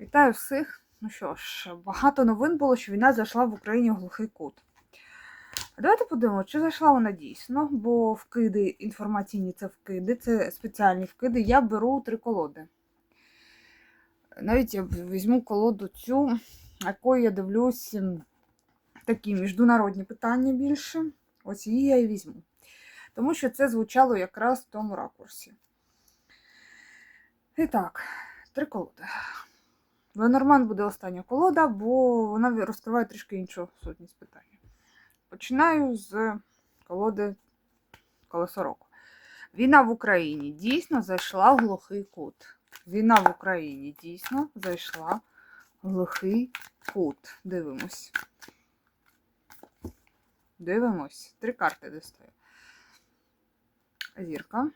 Вітаю всіх. Ну що ж, багато новин було, що війна зайшла в Україні в глухий кут. Давайте подивимося, чи зайшла вона дійсно, бо вкиди інформаційні це вкиди, це спеціальні вкиди. Я беру три колоди. Навіть я візьму колоду цю, якою я дивлюсь такі міжнародні питання більше. Ось її я і візьму. Тому що це звучало якраз в тому ракурсі. І так, три колоди. Ленорман буде остання колода, бо вона розкриває трішки іншу сутність питання. Починаю з колоди Колесо року. Війна в Україні дійсно зайшла в глухий кут. Війна в Україні дійсно зайшла в глухий кут. Дивимось. Дивимось. Три карти достаю. Зірка.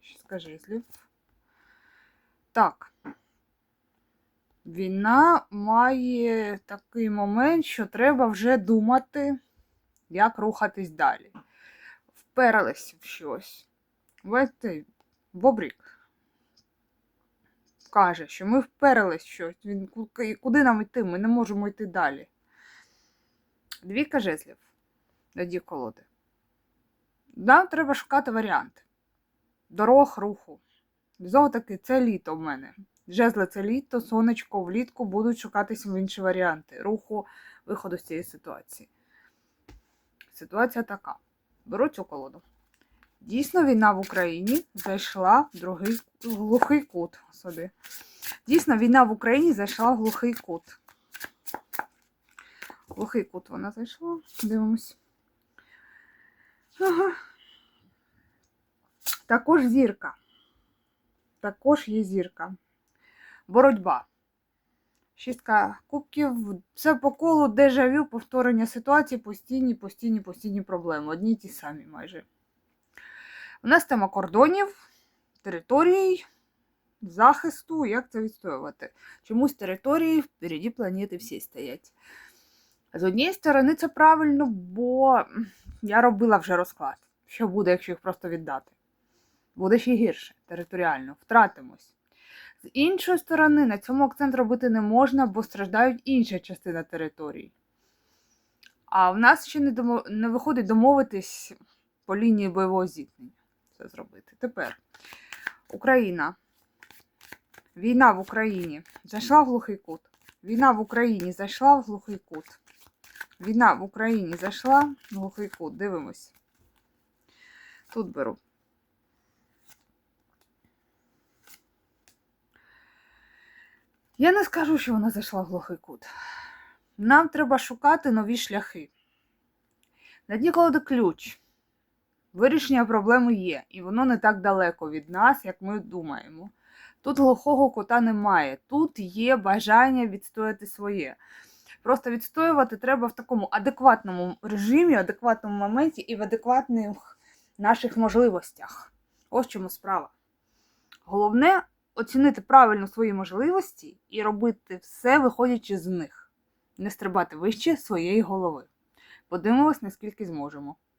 Шістка жезлів. Так. Війна має такий момент, що треба вже думати, як рухатись далі. Вперлись в щось. Бачите, Бобрік каже, що ми вперлись в щось. Він, куди нам йти? Ми не можемо йти далі. Двійка жезлів. Тоді колоди. Нам треба шукати варіанти. Дорог руху. Знову таки, це літо в мене. Жезли це літо, сонечко влітку будуть шукатися в інші варіанти руху виходу з цієї ситуації. Ситуація така. Беру цю колоду. Дійсно, війна в Україні зайшла в другий глухий кут. Собі. Дійсно, війна в Україні зайшла в глухий кут. Глухий кут вона зайшла. Дивимось. Ага. Також зірка. Також є зірка. Боротьба. Шістка кубків. Це по колу дежавю, повторення ситуації, постійні, постійні, постійні проблеми. Одні й ті самі майже. У нас тема кордонів, територій, захисту, як це відстоювати. Чомусь території впереді планети всі стоять. З однієї сторони, це правильно, бо я робила вже розклад. Що буде, якщо їх просто віддати? Буде ще гірше територіально, втратимось. З іншої сторони, на цьому акцент робити не можна, бо страждають інша частина території. А в нас ще не, домо... не виходить домовитись по лінії бойового зіткнення це зробити. Тепер Україна. Війна в Україні зайшла в глухий кут. Війна в Україні зайшла в глухий кут. Війна в Україні зайшла в глухий кут. Дивимось. Тут беру. Я не скажу, що вона зайшла в глухий кут. Нам треба шукати нові шляхи. На колоди ключ. Вирішення проблеми є, і воно не так далеко від нас, як ми думаємо. Тут глухого кута немає, тут є бажання відстояти своє. Просто відстоювати треба в такому адекватному режимі, адекватному моменті і в адекватних наших можливостях. Ось чому справа. Головне оцінити правильно свої можливості і робити все, виходячи з них, не стрибати вище своєї голови. Подивимось, наскільки зможемо.